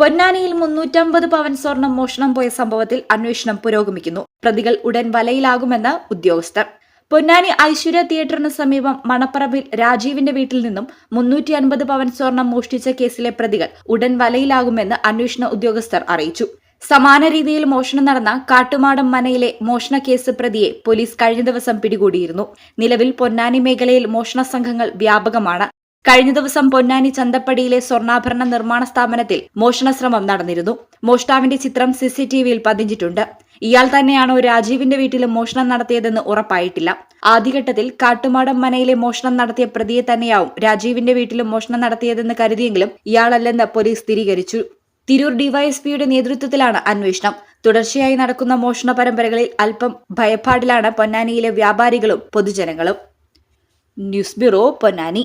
പൊന്നാനിയിൽ മുന്നൂറ്റമ്പത് പവൻ സ്വർണം മോഷണം പോയ സംഭവത്തിൽ അന്വേഷണം പുരോഗമിക്കുന്നു. പ്രതികൾ ഉടൻ വലയിലാകുമെന്ന് ഉദ്യോഗസ്ഥർ. പൊന്നാനി ഐശ്വര്യ തിയേറ്ററിന് സമീപം മണപ്പറമ്പിൽ രാജീവിന്റെ വീട്ടിൽ നിന്നും മുന്നൂറ്റി അൻപത് പവൻ സ്വർണം മോഷ്ടിച്ച കേസിലെ പ്രതികൾ ഉടൻ വലയിലാകുമെന്ന് അന്വേഷണ ഉദ്യോഗസ്ഥർ അറിയിച്ചു. സമാന രീതിയിൽ മോഷണം നടന്ന കാട്ടുമാടം മനയിലെ മോഷണ കേസ് പ്രതിയെ പോലീസ് കഴിഞ്ഞ ദിവസം പിടികൂടിയിരുന്നു. നിലവിൽ പൊന്നാനി മേഖലയിൽ മോഷണ സംഘങ്ങൾ വ്യാപകമാണ്. കഴിഞ്ഞ ദിവസം പൊന്നാനി ചന്തപ്പടിയിലെ സ്വർണാഭരണ നിർമ്മാണ സ്ഥാപനത്തിൽ മോഷണശ്രമം നടന്നിരുന്നു. മോഷ്ടാവിന്റെ ചിത്രം സിസിടിവിയിൽ പതിഞ്ഞിട്ടുണ്ട്. ഇയാൾ തന്നെയാണോ രാജീവിന്റെ വീട്ടിലും മോഷണം നടത്തിയതെന്ന് ഉറപ്പായിട്ടില്ല. ആദ്യഘട്ടത്തിൽ കാട്ടുമാടം മനയിലെ മോഷണം നടത്തിയ പ്രതിയെ തന്നെയാവും രാജീവിന്റെ വീട്ടിലും മോഷണം നടത്തിയതെന്ന് കരുതിയെങ്കിലും ഇയാളല്ലെന്ന് പോലീസ് സ്ഥിരീകരിച്ചു. തിരൂർ ഡിവൈഎസ്പിയുടെ നേതൃത്വത്തിലാണ് അന്വേഷണം. തുടർച്ചയായി നടക്കുന്ന മോഷണ പരമ്പരകളിൽ അല്പം ഭയപ്പാടിലാണ് പൊന്നാനിയിലെ വ്യാപാരികളും പൊതുജനങ്ങളും. News bureau Ponnani.